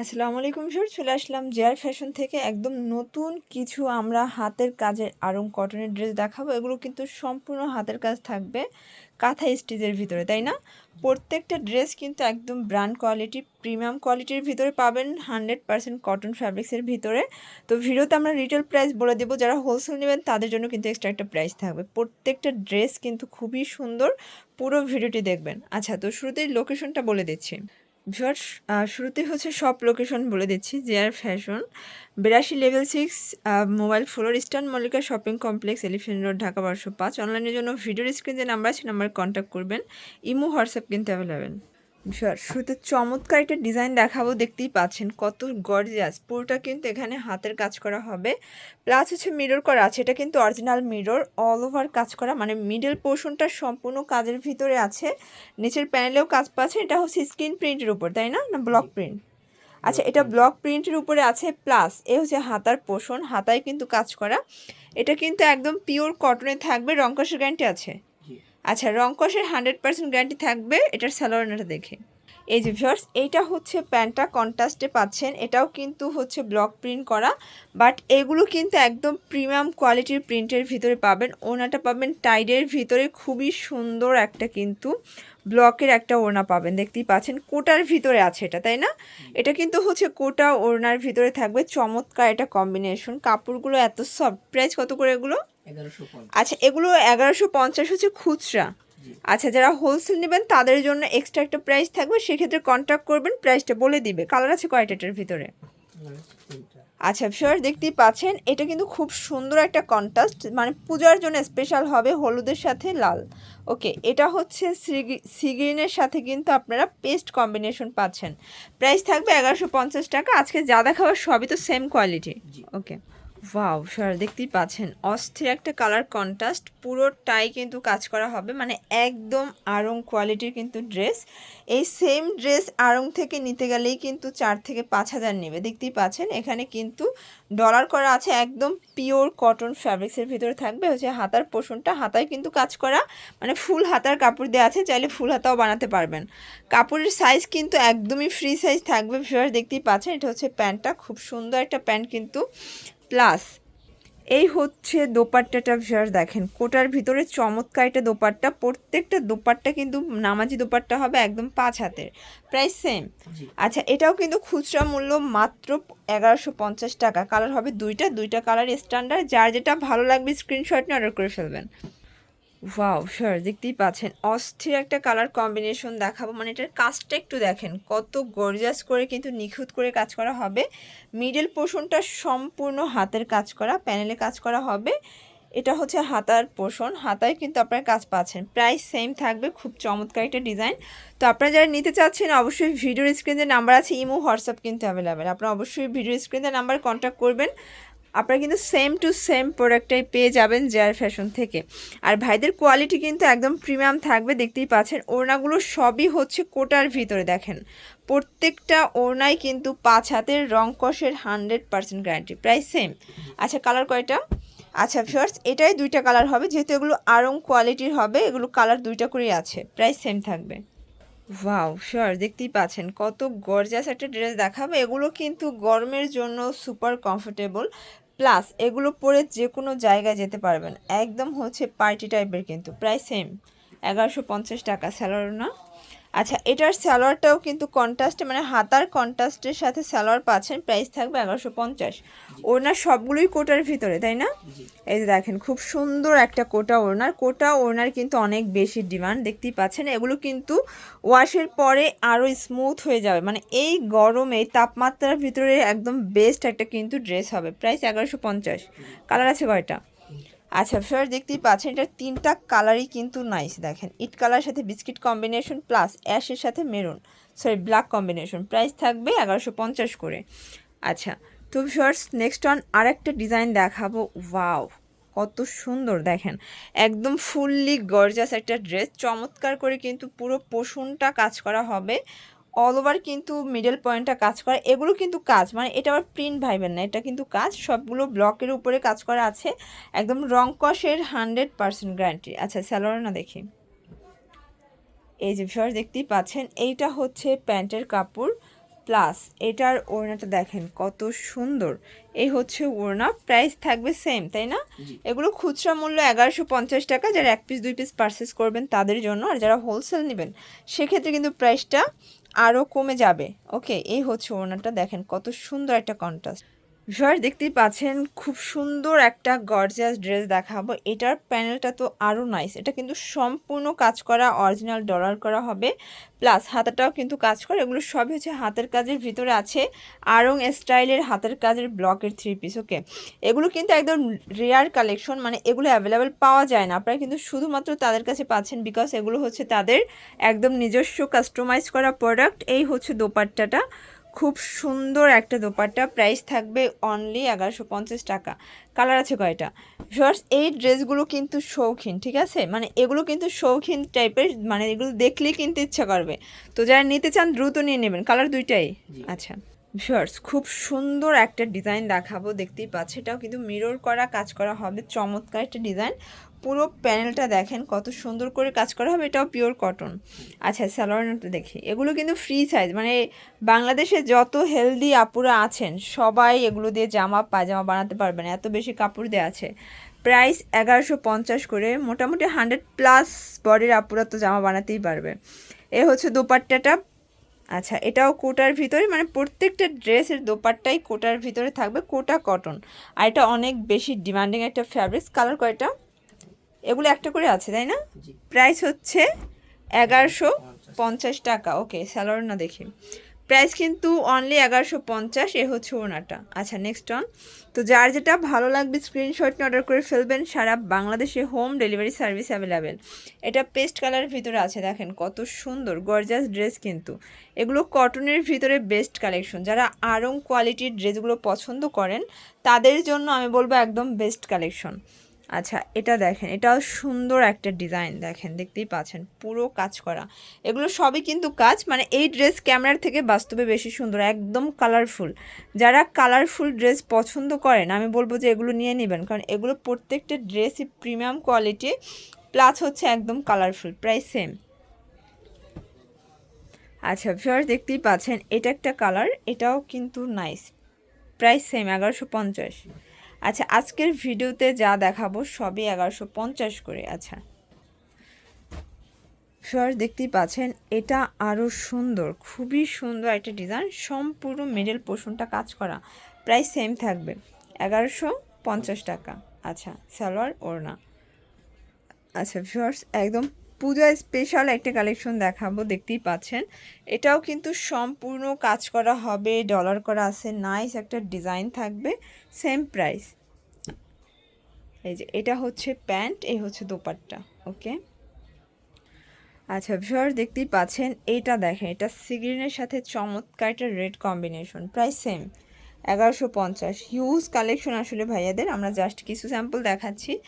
আসসালামু আলাইকুম স্যার চলে আসলাম জেয়ার ফ্যাশন থেকে। একদম নতুন কিছু আমরা হাতের কাজের আরং কটনের ড্রেস দেখাবো। এগুলো কিন্তু সম্পূর্ণ হাতের কাজ থাকবে কাঁথা স্টিচের ভিতরে, তাই না? প্রত্যেকটা ড্রেস কিন্তু একদম ব্র্যান্ড কোয়ালিটি, প্রিমিয়াম কোয়ালিটির ভিতরে পাবেন হান্ড্রেড পার্সেন্ট কটন ফ্যাব্রিক্সের ভিতরে। তো ভিডিওতে আমরা রিটেল প্রাইস বলে দেবো, যারা হোলসেল নেবেন তাদের জন্য কিন্তু এক্সট্রা একটা প্রাইস থাকবে। প্রত্যেকটা ড্রেস কিন্তু খুবই সুন্দর, পুরো ভিডিওটি দেখবেন। আচ্ছা তো শুরুতেই লোকেশনটা বলে দিচ্ছি। ভিউয়ার্স শুরুতে হচ্ছে সব লোকেশন বলে দিচ্ছি জেয়ার ফ্যাশন বিরাশি level six mobile floor Eastern Mallika shopping complex Elephant Road Dhaka বারশো পাঁচ। অনলাইনের জন্য ভিডিওর স্ক্রিন যে নাম্বার আছে নাম্বার কন্ট্যাক্ট করবেন। ইমো, হোয়াটসঅ্যাপ কিন্তু অ্যাভেলেবেল শুরুতে চমৎকার একটা ডিজাইন দেখাবো দেখতেই পাচ্ছেন। কত গর্জিয়াস পুরোটা কিন্তু এখানে হাতের কাজ করা হবে। প্লাস হচ্ছে মিরর করা আছে। এটা কিন্তু অরিজিনাল মিরর অল ওভার কাজ করা। মানে মিডল পোর্শনটা সম্পূর্ণ কাজের ভিতরে আছে। নিচের প্যানেলেও কাজ পাচ্ছে। এটা হচ্ছে স্ক্রিন প্রিন্টের উপর তাই না? না ব্লক প্রিন্ট আচ্ছা এটা ব্লক প্রিন্টের উপরে আছে। প্লাস এ হচ্ছে হাতার পোষণ হাতায় কিন্তু কাজ করা। এটা কিন্তু একদম পিওর কটনে থাকবে রংকসের গ্যারান্টি আছে। আচ্ছা রংকসের হান্ড্রেড পার্সেন্ট গ্যারান্টি থাকবে এটার স্যালোয়ারটা দেখে। এই যে ভিউয়ার্স এইটা হচ্ছে প্যান্টটা কন্ট্রাস্টে পাচ্ছেন। এটাও কিন্তু হচ্ছে ব্লক প্রিন্ট করা বাট এগুলো কিন্তু একদম প্রিমিয়াম কোয়ালিটির প্রিন্টের ভিতরে পাবেন। ওনাটা পাবেন টাইডের ভিতরে, খুবই সুন্দর একটা কিন্তু ব্লকের একটা ওড়না পাবেন। দেখতেই পাচ্ছেন, কোটার ভিতরে আছে এটা, তাই না? এটা কিন্তু হচ্ছে কোটা ওড়নার ভিতরে থাকবে। চমৎকার এটা কম্বিনেশন কাপড়গুলো এত সফট প্রাইস কত করে এগুলো? আচ্ছা এগুলো এগারোশো পঞ্চাশ হচ্ছে খুচরা। আচ্ছা যারা হোলসেল নেবেন তাদের জন্য এক্সট্রা একটা প্রাইস থাকবে সেক্ষেত্রে কন্ট্যাক্ট করবেন প্রাইসটা বলে দিবে। কালার আছে কয়টা এটার ভিতরে? আচ্ছা ফিওর দেখতেই পাচ্ছেন এটা কিন্তু খুব সুন্দর একটা কন্ট্রাস্ট মানে পূজার জন্য স্পেশাল হবে হলুদের সাথে লাল। ওকে এটা হচ্ছে সিগ্রিনের সাথে কিন্তু আপনারা পেস্ট কম্বিনেশন পাচ্ছেন। প্রাইস থাকবে এগারোশো পঞ্চাশ টাকা আজকে যা দেখাবার সবই তো same quality okay wow sir দেখতেই পাচ্ছেন। অস্থির একটা কালার কন্ট্রাস্ট পুরোটাই কিন্তু কাজ করা হবে মানে একদম আড়ং কোয়ালিটির কিন্তু ড্রেস এই সেম ড্রেস আড়ং থেকে নিতে গেলেই কিন্তু চার থেকে পাঁচ হাজার নেবে, দেখতেই পাচ্ছেন। এখানে কিন্তু ডলার করা আছে একদম পিওর কটন ফ্যাব্রিক্সের ভিতরে থাকবে, হচ্ছে হাতার পোষণটা। হাতায় কিন্তু কাজ করা মানে ফুল হাতার কাপড় দেওয়া আছে, চাইলে ফুল হাতাও বানাতে পারবেন। কাপড়ের সাইজ কিন্তু একদমই ফ্রি সাইজ থাকবে ভিউয়ার দেখতেই পাচ্ছেন। এটা হচ্ছে প্যান্টটা, খুব সুন্দর একটা প্যান্ট কিন্তু। প্লাস এই হচ্ছে দোপাট্টাটা ভিউয়ার দেখেন কোটার ভিতরে চমৎকার একটা দোপাট্টা প্রত্যেকটা দোপাট্টা কিন্তু নামাজি দোপাট্টা হবে একদম পাঁচ হাতের প্রায় সেম আচ্ছা এটাও কিন্তু খুচরা মূল্য মাত্র এগারোশো পঞ্চাশ টাকা কালার হবে দুইটা দুইটা কালার স্ট্যান্ডার্ড যার যেটা ভালো লাগবে স্ক্রিনশট নিয়ে অর্ডার করে ফেলবেন। ওয়াও স্যার দেখতেই পাচ্ছেন। অস্থির একটা কালার কম্বিনেশন দেখাবো। মানে এটার কাজটা একটু দেখেন। কত গর্জাস করে কিন্তু নিখুঁত করে কাজ করা হবে। মিডল পোর্শনটা সম্পূর্ণ হাতের কাজ করা প্যানেলে কাজ করা হবে। এটা হচ্ছে হাতার পোষণ হাতায় কিন্তু আপনারা কাজ পাচ্ছেন। প্রাইস সেম থাকবে, খুব চমৎকার একটা ডিজাইন তো আপনারা যারা নিতে চাচ্ছেন, অবশ্যই ভিডিওর স্ক্রিনে নাম্বার আছে, ইমো, হোয়াটসঅ্যাপ কিন্তু অ্যাভেলেবেল আপনারা অবশ্যই ভিডিও স্ক্রিনে নাম্বার কন্ট্যাক্ট করবেন। আপনারা কিন্তু সেম টু সেম প্রোডাক্টটাই পেয়ে যাবেন জেয়ার ফ্যাশন থেকে। আর ভাইদের কোয়ালিটি কিন্তু একদম প্রিমিয়াম থাকবে, দেখতেই পাচ্ছেন। ওড়নাগুলো সবই হচ্ছে কোটার ভিতরে দেখেন। প্রত্যেকটা ওড়নাই কিন্তু পাঁচ হাতের রং কষের hundred percent guarantee price same আচ্ছা কালার কয়টা? আচ্ছা ফিওর্স এটাই দুইটা কালার হবে, যেহেতু এগুলো আরং কোয়ালিটির হবে, এগুলো কালার দুইটা করেই আছে প্রাইস সেম থাকবে। ওয়াও শিওর দেখতেই পাচ্ছেন, কত গর্জাস একটা ড্রেস দেখাবে। এগুলো কিন্তু গরমের জন্য সুপার কমফোর্টেবল প্লাস এগুলো পরে যে কোনো জায়গায় যেতে পারবেন। একদম হচ্ছে পার্টি টাইপের কিন্তু। প্রায় সেম এগারোশো পঞ্চাশ টাকা। স্যালোয়ার না? আচ্ছা এটার স্যালোয়ারটাও কিন্তু কন্ট্রাস্টে মানে হাতার কন্ট্রাস্টের সাথে স্যালোয়ার পাচ্ছেন প্রাইস থাকবে এগারোশো পঞ্চাশ। ওনার সবগুলোই কোটার ভিতরে তাই না? এই যে দেখেন খুব সুন্দর একটা কোটা ওনার কোটা ওনার কিন্তু অনেক বেশি ডিমান্ড দেখতেই পাচ্ছেন। এগুলো কিন্তু ওয়াশের পরে আরও স্মুথ হয়ে যাবে। মানে এই গরমে তাপমাত্রার ভিতরে একদম বেস্ট একটা কিন্তু ড্রেস হবে। প্রাইস এগারোশো পঞ্চাশ। কালার আছে কয়টা? আচ্ছা ফের দেখতেই পাচ্ছেন এটা তিনটা কালারই কিন্তু নাইস দেখেন। ইট কালার সাথে বিস্কিট কম্বিনেশন প্লাস অ্যাশের সাথে maroon sorry black combination price থাকবে এগারোশো পঞ্চাশ করে। আচ্ছা তো ফার্স নেক্সট অন আরেকটা ডিজাইন দেখাবো। ওয়াও কত সুন্দর, দেখেন। একদম ফুললি গর্জাস একটা ড্রেস চমৎকার করে কিন্তু পুরো পোষণটা কাজ করা হবে। অল ওভার কিন্তু মিডল পয়েন্টটা কাজ করে। এগুলো কিন্তু কাজ মানে এটা আবার প্রিন্ট ভাইবেন না এটা কিন্তু কাজ। সবগুলো ব্লকের উপরে কাজ করা আছে। একদম রং কষের হান্ড্রেড পারসেন্ট গ্যারান্টি আচ্ছা স্যালোয়ার না দেখি। এই যে ভিউয়ার দেখতেই পাচ্ছেন এইটা হচ্ছে প্যান্টের কাপড় প্লাস এটার ওড়নাটা দেখেন কত সুন্দর। এই হচ্ছে ওড়না প্রাইস থাকবে সেম তাই না? এগুলো খুচরা মূল্য এগারোশো পঞ্চাশ টাকা। যারা এক পিস দুই পিস পারচেস করবেন তাদের জন্য আর যারা হোলসেল নেবেন সেক্ষেত্রে কিন্তু প্রাইসটা আরও কমে যাবে। ওকে এই হচ্ছে ওড়নাটা দেখেন কত সুন্দর একটা কন্ট্রাস্ট ভিউয়ার দেখতেই পাচ্ছেন, খুব সুন্দর একটা গর্জিয়াস ড্রেস দেখাবো। এটার প্যানেলটা তো আরও নাইস এটা কিন্তু সম্পূর্ণ কাজ করা অরিজিনাল ডলার করা হবে। প্লাস হাতাটাও কিন্তু কাজ করে। এগুলো সবই হচ্ছে হাতের কাজের ভিতরে আছে। আরং স্টাইলের হাতের কাজের ব্লকের থ্রি পিস ওকে এগুলো কিন্তু একদম রেয়ার কালেকশন মানে এগুলো অ্যাভেলেবেল পাওয়া যায় না। আপনারা কিন্তু শুধুমাত্র তাদের কাছে পাচ্ছেন বিকজ এগুলো হচ্ছে তাদের একদম নিজস্ব কাস্টমাইজ করা প্রোডাক্ট এই হচ্ছে দোপাট্টাটা। খুব সুন্দর একটা দোপাট্টা। প্রাইস থাকবে অনলি এগারোশো পঞ্চাশ টাকা। কালার আছে কয়টা? ভিউয়ার্স এই ড্রেসগুলো কিন্তু শৌখিন ঠিক আছে? মানে এগুলো কিন্তু শৌখিন টাইপের মানে এগুলো দেখলেই কিনতে ইচ্ছা করবে। তো যারা নিতে চান দ্রুত নিয়ে নেবেন। কালার দুইটাই? আচ্ছা। ভিউয়ার্স খুব সুন্দর একটা ডিজাইন দেখাবো দেখতেই পাচ্ছে। এটাও কিন্তু মিরর করা কাজ করা হবে। চমৎকার একটা ডিজাইন পুরো প্যানেলটা দেখেন কত সুন্দর করে কাজ করা হবে, এটাও পিওর কটন আচ্ছা স্যালোয়ারটা দেখি। এগুলো কিন্তু ফ্রি সাইজ মানে বাংলাদেশে যত হেলদি আপুরা আছেন, সবাই এগুলো দিয়ে জামা, পায়জামা বানাতে পারবেন, এত বেশি কাপড় দেওয়া আছে। প্রাইস এগারোশো পঞ্চাশ করে, মোটামুটি হান্ড্রেড প্লাস বডির আপুরা তো জামা বানাতেই পারবে। এ হচ্ছে দোপাট্টাটা। আচ্ছা এটাও কোটার ভিতরে মানে প্রত্যেকটা ড্রেসের দোপাট্টাই কোটার ভিতরে থাকবে, কোটা কটন আর এটা অনেক বেশি ডিমান্ডিং একটা ফ্যাব্রিক্স কালার কয়টা? এগুলো একটা করে আছে তাই না? প্রাইস হচ্ছে এগারোশো পঞ্চাশ টাকা। ওকে স্যালোয়ার না দেখি। প্রাইস কিন্তু অনলি এগারোশো পঞ্চাশ এ হচ্ছে ওনাটা। আচ্ছা নেক্সট অন তো যার যেটা ভালো লাগবে স্ক্রিনশট নিয়ে অর্ডার করে ফেলবেন। সারা বাংলাদেশে হোম ডেলিভারি সার্ভিস অ্যাভেলেবেল এটা পেস্ট কালারের ভিতরে আছে দেখেন। কত সুন্দর গর্জাস ড্রেস কিন্তু। এগুলো কটনের ভিতরে বেস্ট কালেকশন যারা আরং কোয়ালিটির ড্রেসগুলো পছন্দ করেন তাদের জন্য আমি বলব একদম বেস্ট কালেকশন আচ্ছা এটা দেখেন, এটাও সুন্দর একটা ডিজাইন দেখেন, দেখতেই পাচ্ছেন, পুরো কাজ করা। এগুলো সবই কিন্তু কাজ মানে এই ড্রেস ক্যামেরার থেকে বাস্তবে বেশি সুন্দর, একদম কালারফুল যারা কালারফুল ড্রেস পছন্দ করেন, আমি বলব যে এগুলো নিয়ে নেবেন, কারণ এগুলো প্রত্যেকটা ড্রেসই প্রিমিয়াম কোয়ালিটি প্লাস হচ্ছে একদম কালারফুল প্রাইস সেম আচ্ছা ভিউয়ার দেখতেই পাচ্ছেন, এটা একটা কালার এটাও কিন্তু নাইস প্রাইস সেম এগারোশো পঞ্চাশ। আচ্ছা আজকের ভিডিওতে যা দেখাবো সবই এগারোশো পঞ্চাশ করে আচ্ছা। ভিউয়ার দেখতেই পাচ্ছেন, এটা আরও সুন্দর, খুবই সুন্দর একটা ডিজাইন সম্পূর্ণ মিডল পোর্শনটা কাজ করা, প্রায় সেম থাকবে, এগারোশো পঞ্চাশ টাকা আচ্ছা সালোয়ার, ওড়না। আচ্ছা ভিউয়ার্স একদম পূজা স্পেশাল একটা কালেকশন দেখাবো, দেখতেই পাচ্ছেন। এটাও কিন্তু সম্পূর্ণ কাজ করা হবে ডলার করা আছে নাইস একটা ডিজাইন থাকবে সেম প্রাইস এই যে, এটা হচ্ছে প্যান্ট এই হচ্ছে দোপাট্টা ওকে আচ্ছা ভিউয়ার দেখতেই পাচ্ছেন, এইটা দেখেন, এটা সিগ্রিনের সাথে চমৎকার একটা রেড কম্বিনেশন প্রাইস সেম এগারোশো পঞ্চাশ। হিউজ কালেকশন আসলে ভাইয়াদের। আমরা জাস্ট কিছু স্যাম্পল দেখাচ্ছি।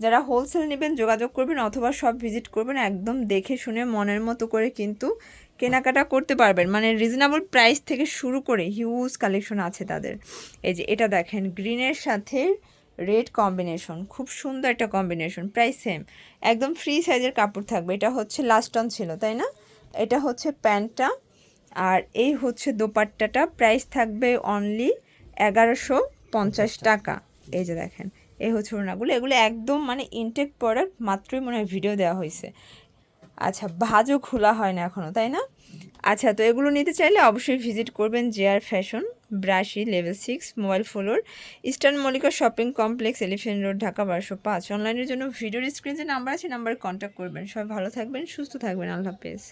যারা হোলসেল নেবেন, যোগাযোগ করবেন অথবা সব ভিজিট করবেন, একদম দেখে শুনে মনের মতো করে কিন্তু কেনাকাটা করতে পারবেন। মানে রিজনেবল প্রাইস থেকে শুরু করে হিউজ কালেকশন আছে তাদের। এই যে এটা দেখেন গ্রিনের সাথে রেড কম্বিনেশন খুব সুন্দর একটা কম্বিনেশন প্রাইস সেম একদম ফ্রি সাইজের কাপড় থাকবে। এটা হচ্ছে লাস্ট অন ছিল, তাই না? এটা হচ্ছে প্যান্টটা। আর এই হচ্ছে দোপাট্টাটা। প্রাইস থাকবে অনলি এগারোশো পঞ্চাশ টাকা। এই যে দেখেন এই হচ্ছে ওনাগুলো এগুলো একদম মানে ইনটেক প্রোডাক্ট মাত্রই মনে হয় ভিডিও দেওয়া হয়েছে। আচ্ছা ভাজও খোলা হয় না এখনও তাই না? আচ্ছা তো এগুলো নিতে চাইলে অবশ্যই ভিজিট করবেন JR Fashion ব্রাশি level six mobile floor Eastern Mallika shopping complex Elephant Road Dhaka বারোশো পাঁচ। অনলাইনের জন্য ভিডিওর স্ক্রিন যে নাম্বার আছে নাম্বারে কন্ট্যাক্ট করবেন। সবাই ভালো থাকবেন সুস্থ থাকবেন। আল্লাহ হাফেজ।